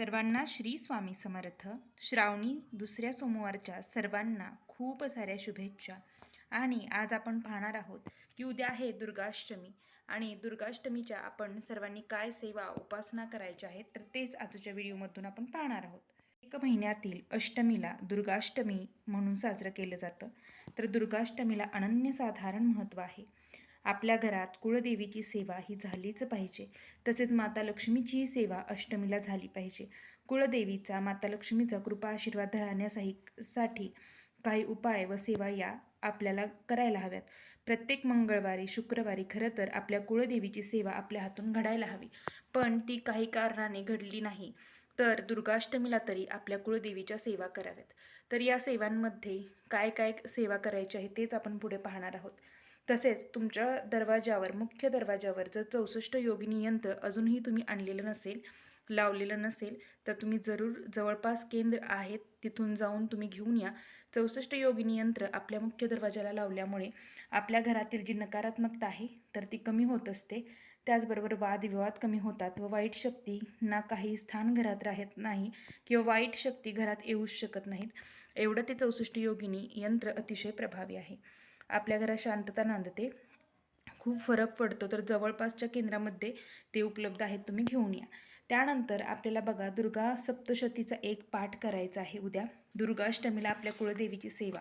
सर्वांना श्री स्वामी समर्थ. श्रावणी दुसऱ्या सोमवारच्या सर्वांना खूप साऱ्या शुभेच्छा. आणि आज आपण पाहणार आहोत की उद्या आहे दुर्गाष्टमी. आणि दुर्गाष्टमीच्या आपण सर्वांनी काय सेवा उपासना करायच्या आहेत तर तेच आजच्या व्हिडिओमधून आपण पाहणार आहोत. एक महिन्यातील अष्टमीला दुर्गाष्टमी म्हणून साजरं केलं जातं. तर दुर्गाष्टमीला अनन्यसाधारण महत्त्व आहे. आपल्या घरात कुळदेवीची सेवा ही झालीच पाहिजे. तसेच माता लक्ष्मीचीही सेवा अष्टमीला झाली पाहिजे. कुळदेवीचा माता लक्ष्मीचा कृपा आशीर्वाद धरण्यासाठी साठी काही उपाय व सेवा या आपल्याला करायला हव्यात. प्रत्येक मंगळवारी शुक्रवारी खरं तर आपल्या कुळदेवीची सेवा आपल्या हातून घडायला हवी. पण ती काही कारणाने घडली नाही तर दुर्गाष्टमीला तरी आपल्या कुळदेवीच्या सेवा कराव्यात. तर या सेवांमध्ये काय काय सेवा करायची आहे तेच आपण पुढे पाहणार आहोत. तसेच तुमच्या दरवाजावर मुख्य दरवाजावर जर चौसष्ट योगिनी यंत्र अजूनही तुम्ही आणलेलं नसेल लावलेलं नसेल तर तुम्ही जरूर जवळपास केंद्र आहेत तिथून जाऊन तुम्ही घेऊन या. चौसष्ट योगिनी यंत्र आपल्या मुख्य दरवाजाला लावल्यामुळे आपल्या घरातील जी नकारात्मकता आहे तर ती कमी होत असते. त्याचबरोबर वादविवाद कमी होतात व वाईट शक्ती ना काही स्थान घरात राहत नाही किंवा वाईट शक्ती घरात येऊच शकत नाहीत. एवढं ते चौसष्ट योगिनी यंत्र अतिशय प्रभावी आहे. आपल्या घरात शांतता नांदते. खूप फरक पडतो. तर जवळपासच्या केंद्रामध्ये ते उपलब्ध आहेत तुम्ही घेऊन या. त्यानंतर आपल्याला बघा दुर्गा सप्तशतीचा एक पाठ करायचा आहे उद्या. दुर्गाष्टमीला आपल्या कुळदेवीची सेवा.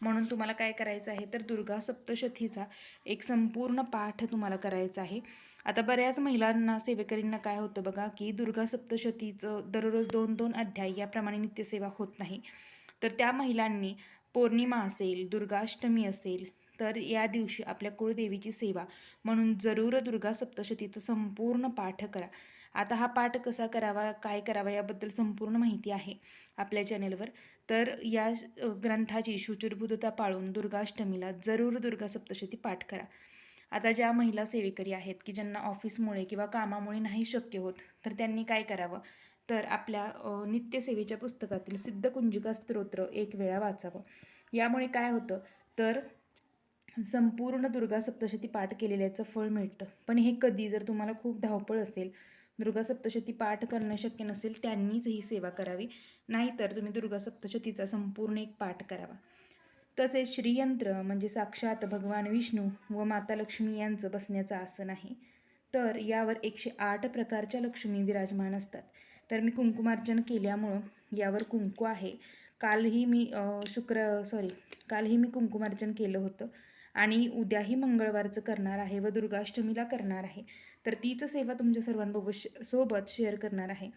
म्हणून तुम्हाला काय करायचं आहे? तर दुर्गा सप्तशतीचा एक संपूर्ण पाठ तुम्हाला करायचा आहे. आता बऱ्याच महिलांना सेवेकरींना काय होतं बघा की दुर्गा सप्तशतीचं दररोज दोन दोन अध्याय याप्रमाणे नित्यसेवा होत नाही. तर त्या महिलांनी पौर्णिमा असेल दुर्गाष्टमी असेल तर या दिवशी आपल्या कुळदेवीची सेवा. म्हणून जरूर दुर्गा सप्तशतीचं संपूर्ण पाठ करा. आता हा पाठ कसा करावा काय करावा याबद्दल संपूर्ण माहिती आहे आपल्या चॅनेलवर. तर या ग्रंथाची शुचिर्भुतता पाळून दुर्गाष्टमीला जरूर दुर्गा सप्तशती पाठ करा. आता ज्या महिला सेवेकरी आहेत की ज्यांना ऑफिसमुळे किंवा कामामुळे नाही शक्य होत तर त्यांनी काय करावं? तर आपल्या नित्यसेवेच्या पुस्तकातील सिद्धकुंजिका स्तोत्र एक वेळा वाचावं. यामुळे काय होतं? तर संपूर्ण दुर्गा सप्तशती पाठ केलेल्याचं फळ मिळतं. पण हे कधी जर तुम्हाला खूप धावपळ असेल दुर्गा सप्तशती पाठ करणं शक्य नसेल त्यांनीच ही सेवा करावी. नाहीतर तुम्ही दुर्गा सप्तशतीचा संपूर्ण एक पाठ करावा. तसेच श्रीयंत्र म्हणजे साक्षात भगवान विष्णू व माता लक्ष्मी यांचं बसण्याचं आसन आहे. तर यावर एकशे आठ प्रकारच्या लक्ष्मी विराजमान असतात. तर मी कुंकुमार्चन केल्यामुळं यावर कुंकू आहे. कालही मी शुक्र सॉरी कालही मी कुंकुमार्चन केलं होतं आणि उद्याही मंगळवारचं करणार आहे व दुर्गाष्टमीला करणार आहे. तर तीच सेवा तुमच्या सर्वांबरोबर सोबत शेअर करणार आहे.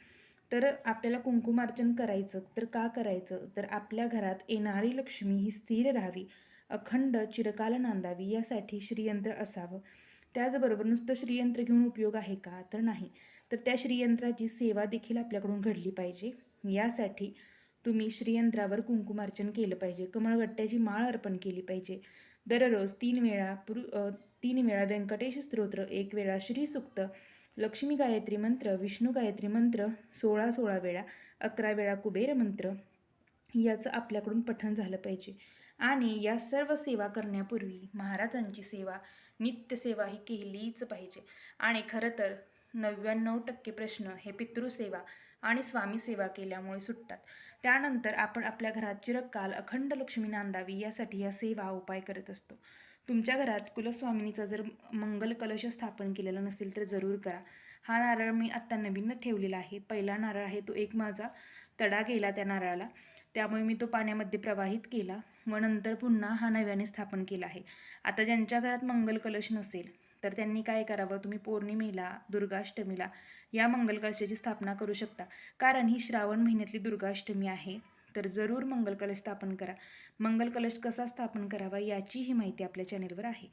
तर आपल्याला कुंकुमार्चन करायचं तर का करायचं? तर आपल्या घरात येणारी लक्ष्मी ही स्थिर राहावी अखंड चिरकाल नांदावी यासाठी श्रीयंत्र असावं. त्याचबरोबर नुसतं श्रीयंत्र घेऊन उपयोग आहे का? तर नाही. तर त्या श्रीयंत्राची सेवा देखील आपल्याकडून घडली पाहिजे. यासाठी तुम्ही श्रीयंत्रावर कुंकुमार्चन केलं पाहिजे. कमळगट्ट्याची माळ अर्पण केली पाहिजे. दररोज तीन वेळा पुरु तीन वेळा व्यंकटेश स्तोत्र एक वेळा श्रीसुक्त लक्ष्मी गायत्री मंत्र विष्णू गायत्री मंत्र सोळा सोळा वेळा अकरा वेळा कुबेर मंत्र याचं आपल्याकडून पठण झालं पाहिजे. आणि या सर्व सेवा करण्यापूर्वी महाराजांची सेवा नित्यसेवा ही केलीच पाहिजे. आणि खरं तर नव्याण्णव टक्के प्रश्न हे पितृसेवा आणि स्वामी सेवा केल्यामुळे सुटतात. त्यानंतर आपण आपल्या घरात चिरकाल अखंड लक्ष्मी नांदावी यासाठी या सेवा उपाय करत असतो. तुमच्या घरात कुलस्वामिनीचा जर मंगल कलश स्थापन केलेला नसेल तर जरूर करा. हा नारळ मी आत्ता नवीन ठेवलेला आहे. पहिला नारळ आहे तो एक माझा तडा गेला त्या नारळाला. त्यामुळे मी तो पाण्यामध्ये प्रवाहित केला. व नंतर पुन्हा हा नव्याने स्थापन केला आहे. आता ज्यांच्या घरात मंगल कलश नसेल तर त्यांनी काय करावं? तुम्ही पौर्णिमेला दुर्गाष्टमीला या मंगल कलशाची स्थापना करू शकता. कारण ही श्रावण महिन्यातली दुर्गाष्टमी आहे. तर जरूर मंगल कलश स्थापन करा. मंगल कलश कसा स्थापन करावा याचीही माहिती आपल्या चॅनेलवर आहे.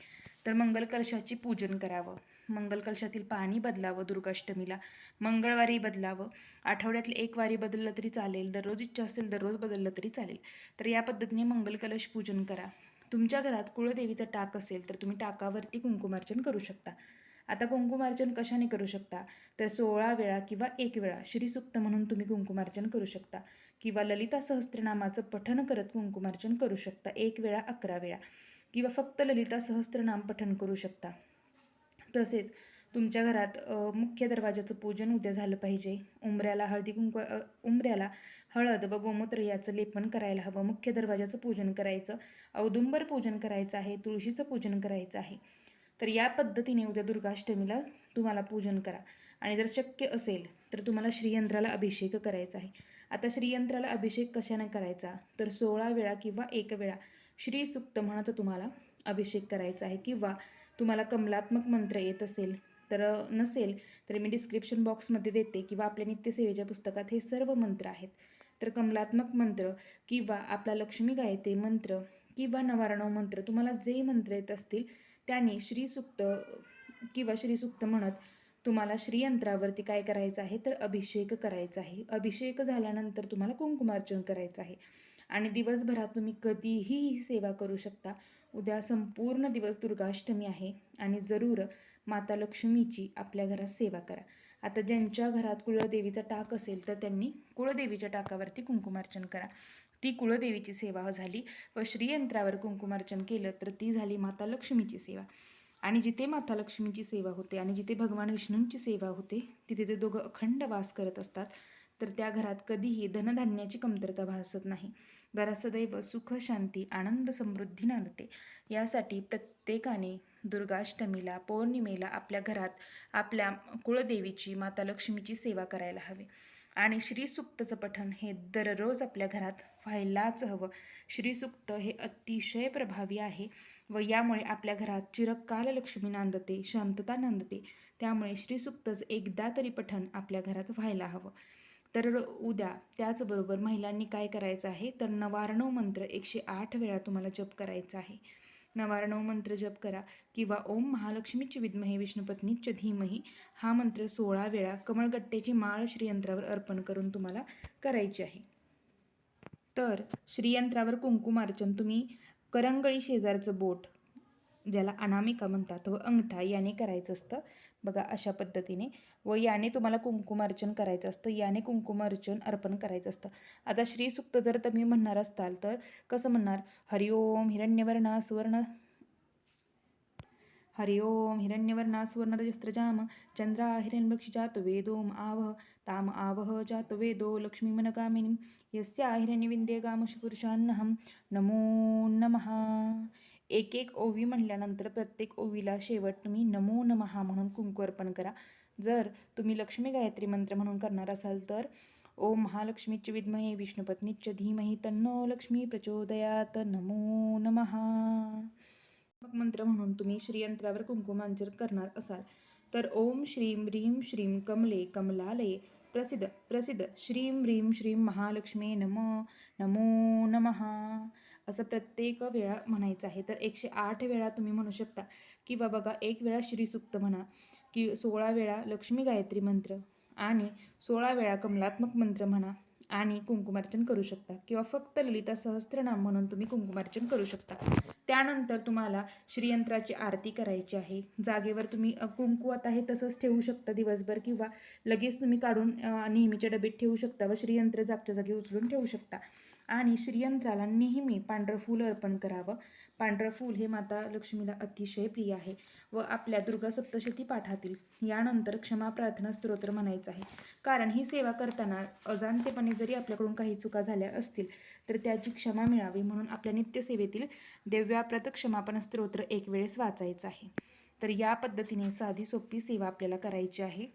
तर मंगल कलशाची पूजन करावं. मंगल कलशातील पाणी बदलावं दुर्गाष्टमीला. मंगळवारी बदलावं. आठवड्यातले एक वारी बदललं तरी चालेल दररोज इच्छा असेल दररोज बदललं तरी चालेल. तर या पद्धतीने मंगल कलश पूजन करा. तुमच्या घरात कुळदेवीचं टाक असेल तर तुम्ही टाकावरती कुंकुमार्चन करू शकता. आता कुंकुमार्चन कशाने करू शकता? तर सोळा वेळा किंवा एक वेळा श्रीसुक्त म्हणून तुम्ही कुंकुमार्चन करू शकता. किंवा ललिता सहस्त्रनामाचं पठण करत कुंकुमार्चन करू शकता एक वेळा अकरा वेळा. किंवा फक्त ललिता सहस्त्रनाम पठण करू शकता. तसेच तुमच्या घरात मुख्य दरवाजाचं पूजन उद्या झालं पाहिजे. उंबऱ्याला हळदी कुंकू उमऱ्याला उंबऱ्याला हळद व गोमूत्र याचं लेपन करायला हवं. मुख्य दरवाजाचं पूजन करायचं. औदुंबर पूजन करायचं आहे. तुळशीचं पूजन करायचं आहे. तर या पद्धतीने उद्या दुर्गाष्टमीला तुम्हाला पूजन करा. आणि जर शक्य असेल तर तुम्हाला श्रीयंत्राला अभिषेक करायचा आहे. आता श्रीयंत्राला अभिषेक कशाने करायचा? तर सोळा वेळा किंवा एक वेळा श्री सुक्त म्हणत तुम्हाला अभिषेक करायचा आहे. किंवा तुम्हाला कमलात्मक मंत्र येत असेल तर नसेल तर मी डिस्क्रिप्शन बॉक्समध्ये देते किंवा आपल्या नित्यसेवेच्या पुस्तकात हे सर्व मंत्र आहेत. तर कमलात्मक मंत्र किंवा आपला लक्ष्मी गायत्री मंत्र किंवा नवारणव मंत्र तुम्हाला जे मंत्र येत असतील त्याने श्रीसुक्त किंवा श्रीसुक्त म्हणत तुम्हाला श्रीयंत्रावरती काय करायचं आहे तर अभिषेक करायचा आहे. अभिषेक झाल्यानंतर तुम्हाला कुंकुमार्चन करायचं आहे. आणि दिवसभरात तुम्ही कधीही ही सेवा करू शकता. उद्या संपूर्ण दिवस दुर्गाष्टमी आहे आणि जरूर माता लक्ष्मीची आपल्या घरात सेवा करा. आता ज्यांच्या घरात कुळदेवीचा टाक असेल तर त्यांनी कुळदेवीच्या टाकावरती कुंकुमार्चन करा. ती कुळदेवीची सेवा झाली व श्रीयंत्रावर कुंकुमार्चन केलं तर ती झाली माता लक्ष्मीची सेवा. आणि जिथे माता लक्ष्मीची सेवा होते आणि जिथे भगवान विष्णूंची सेवा होते तिथे ते दोघं अखंड वास करत असतात. तर त्या घरात कधीही धनधान्याची कमतरता भासत नाही. घरात सदैव सुख शांती आनंद समृद्धी नांदते. यासाठी प्रत्येकाने दुर्गाष्टमीला पौर्णिमेला आपल्या घरात आपल्या कुळदेवीची माता लक्ष्मीची सेवा करायला हवी. आणि श्रीसुक्तचं पठण हे दररोज आपल्या घरात व्हायलाच हवं. श्रीसुक्त हे अतिशय प्रभावी आहे व यामुळे आपल्या घरात चिरकाल लक्ष्मी नांदते शांतता नांदते. त्यामुळे श्रीसुक्तच एकदा तरी पठण आपल्या घरात व्हायला हवं. तर उद्या त्याचबरोबर महिलांनी काय करायचं आहे? तर नवारणव मंत्र एकशे आठ वेळा तुम्हाला जप करायचा आहे. नवारणव मंत्र जप करा किंवा ओम महालक्ष्मीची विद्महे विष्णुपत्नीच्या धीमही हा मंत्र सोळा वेळा कमळगट्ट्याची माळ श्रीयंत्रावर अर्पण करून तुम्हाला करायची आहे. तर श्रीयंत्रावर कुंकुमार्चन तुम्ही करंगळी शेजारचं बोट ज्याला अनामिका म्हणतात व अंगठा याने करायचं असतं. बघा अशा पद्धतीने. व याने तुम्हाला कुंकुमार्चन करायचं असतं. याने कुंकुमार्चन अर्पण करायचं असतं. आता श्रीसुक्त जर तुम्ही म्हणणार असाल तर कसं म्हणणार? हरिओम हिरण्यवर्ण सुवर्ण हरिओम हिरण्यवर्णा सुवर्णरजस्त्रजाम चंद्रा हिरण्यक्षी जात वेदोम आवह ताम आवह जात वेदो लक्ष्मी मनकामिनीं यस्या हिरण्यविंदे गामशपुरुषान्नहं नमो नमः. एक एक ओवी म्हणल्यानंतर प्रत्येक ओवीला शेवट तुम्ही नमो नमहा म्हणून कुंकू अर्पण करा. जर तुम्ही लक्ष्मी गायत्री मंत्र म्हणून करणार असाल तर ओम महालक्ष्मीच विद्महे विष्णुपत्नीच धीमही तन्नो लक्ष्मी प्रचोदयात नमो नमहा मग मंत्र म्हणून तुम्ही श्रीयंत्रावर कुंकुमांचर करणार असाल. तर ओम श्रीं ह्रीं श्रीं कमले कमलालये प्रसिद्ध प्रसिद्ध. श्रीं ह्रीं श्रीं महालक्ष्मी नम नमो नमहा असं प्रत्येक वेळा म्हणायचं आहे. तर एकशे आठ वेळा तुम्ही म्हणू शकता किंवा बघा एक वेळा श्रीसुक्त म्हणा की सोळा वेळा लक्ष्मी गायत्री मंत्र आणि सोळा वेळा कमलात्मक मंत्र म्हणा आणि कुंकुमार्चन करू शकता. किंवा फक्त ललिता सहस्त्रनाम म्हणून तुम्ही कुंकुमार्चन करू शकता. त्यानंतर तुम्हाला श्रीयंत्राची आरती करायची आहे. जागेवर तुम्ही अ, कुंकू आता हे तसंच ठेवू शकता दिवसभर किंवा लगेच तुम्ही काढून नेहमीच्या डबेत ठेवू शकता व श्रीयंत्र जागच्या जागी उचलून ठेवू शकता. आणि श्रीयंत्राला नेहमी पांढरं फूल अर्पण करावं. पांढरं फूल हे माता लक्ष्मीला अतिशय प्रिय आहे व आपल्या दुर्गा सप्तशती पाठातील यानंतर क्षमा प्रार्थना स्तोत्र म्हणायचं आहे. कारण ही सेवा करताना अजाणतेपणे जरी आपल्याकडून काही चुका झाल्या असतील तर त्याची क्षमा मिळावी म्हणून आपल्या नित्यसेवेतील देव्याप्रत क्षमापण स्तोत्र एक वेळेस वाचायचं आहे. तर या पद्धतीने साधी सोपी सेवा आपल्याला करायची आहे.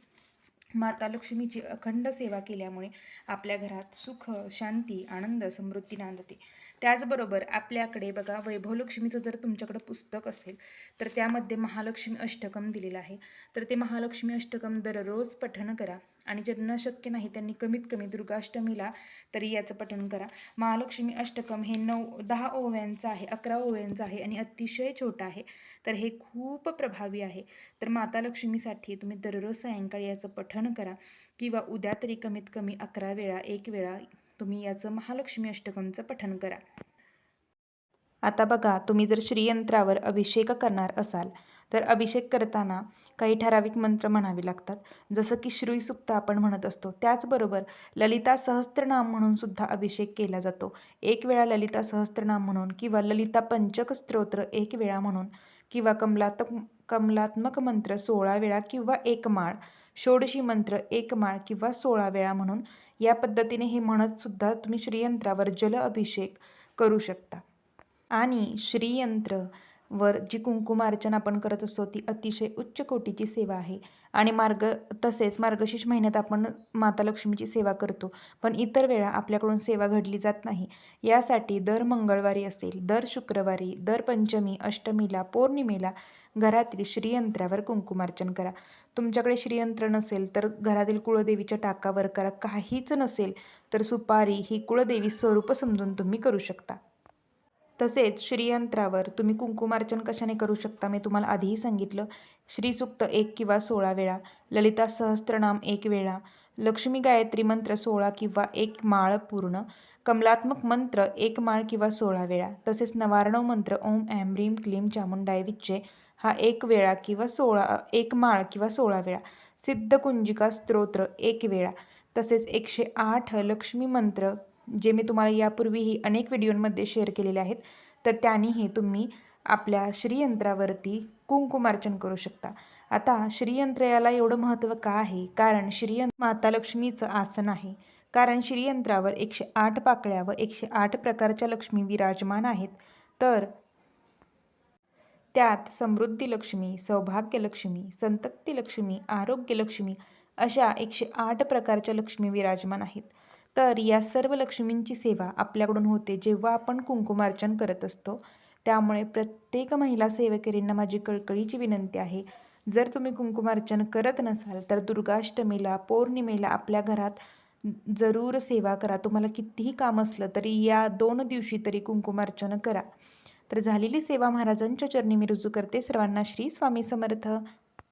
माता लक्ष्मीची अखंड सेवा केल्यामुळे आपल्या घरात सुख शांती आनंद समृद्धी नांदते. त्याचबरोबर आपल्याकडे बघा वैभव लक्ष्मीचं जर तुमच्याकडं पुस्तक असेल तर त्यामध्ये महालक्ष्मी अष्टकम दिलेलं आहे. तर ते महालक्ष्मी अष्टकम दररोज पठण करा. आणि ज्यांना शक्य नाही त्यांनी कमीत कमी दुर्गाष्टमीला तरी याचं पठण करा. महालक्ष्मी अष्टकम हे नऊ दहा ओव्यांचं आहे अकरा ओव्यांचं आहे आणि अतिशय छोटं आहे. तर हे खूप प्रभावी आहे. तर माता लक्ष्मीसाठी तुम्ही दररोज सायंकाळी याचं पठण करा किंवा उद्या तरी कमीत कमी अकरा वेळा एक वेळा तुम्ही याचं महालक्ष्मी अष्टकमचं पठण करा. आता बघा तुम्ही जर श्रीयंत्रावर अभिषेक करणार असाल तर अभिषेक करताना काही ठराविक मंत्र म्हणावे लागतात. जसं की श्रीसुक्त आपण म्हणत असतो. त्याचबरोबर ललिता सहस्त्रनाम म्हणून सुद्धा अभिषेक केला जातो. एक वेळा ललिता सहस्त्रनाम म्हणून किंवा ललिता पंचक स्तोत्र एक वेळा म्हणून किंवा कमलात कमलात्मक मंत्र सोळा वेळा किंवा एक माळ षोडशी मंत्र एक माळ किंवा सोळा वेळा म्हणून या पद्धतीने हे म्हणतसुद्धा तुम्ही श्रीयंत्रावर जल अभिषेक करू शकता. आणि श्रीयंत्र वर जी कुंकुमार्चन आपण करत असतो ती अतिशय उच्च कोटीची सेवा आहे. आणि मार्ग तसेच मार्गशीर्ष महिन्यात आपण माता लक्ष्मीची सेवा करतो पण इतर वेळा आपल्याकडून सेवा घडली जात नाही. यासाठी दर मंगळवारी असेल दर शुक्रवारी दर पंचमी अष्टमीला पौर्णिमेला घरातील श्रीयंत्रावर कुंकुमार्चन करा. तुमच्याकडे श्रीयंत्र नसेल तर घरातील कुळदेवीच्या टाकावर करा. काहीच नसेल तर सुपारी ही कुळदेवी स्वरूप समजून तुम्ही करू शकता. तसेच श्रीयंत्रावर तुम्ही कुंकुमार्चन कशाने करू शकता? मी तुम्हाला आधीही सांगितलं श्रीसुक्त एक किंवा सोळा वेळा ललिता सहस्त्रनाम एक वेळा लक्ष्मी गायत्री मंत्र सोळा किंवा एक माळ पूर्ण कमलात्मक मंत्र एक माळ किंवा सोळा वेळा तसेच नवारणव मंत्र ओम ॲम ह्रीम क्लीम चामुंडाय विच्चे हा एक वेळा किंवा सोळा एक माळ किंवा सोळा वेळा सिद्धकुंजिका स्तोत्र एक वेळा तसेच एकशे आठ लक्ष्मी मंत्र जे मी तुम्हाला यापूर्वीही अनेक व्हिडिओंमध्ये शेअर केलेले आहेत तर त्यांनीही तुम्ही आपल्या श्रीयंत्रावरती कुंकुमार्चन करू शकता. आता श्रीयंत्र याला एवढं महत्त्व का आहे? कारण श्रीयंत्र माता लक्ष्मीचं आसन आहे. कारण श्रीयंत्रावर एकशे आठ पाकळ्या व एकशे आठ प्रकारच्या लक्ष्मी विराजमान आहेत. तर त्यात समृद्धी लक्ष्मी सौभाग्य लक्ष्मी संतती लक्ष्मी आरोग्य लक्ष्मी अशा एकशे आठ प्रकारच्या लक्ष्मी विराजमान आहेत. तर या सर्व लक्ष्मींची सेवा आपल्याकडून होते जेव्हा आपण कुंकुमार्चन करत असतो. त्यामुळे प्रत्येक महिला सेवेकरींना माझी कळकळीची विनंती आहे. जर तुम्ही कुंकुमार्चन करत नसाल तर दुर्गाष्टमीला पौर्णिमेला आपल्या घरात जरूर सेवा करा. तुम्हाला कितीही काम असलं तरी या दोन दिवशी तरी कुंकुमार्चन करा. तर झालेली सेवा महाराजांच्या चरणी मी रुजू करते. सर्वांना श्री स्वामी समर्थ.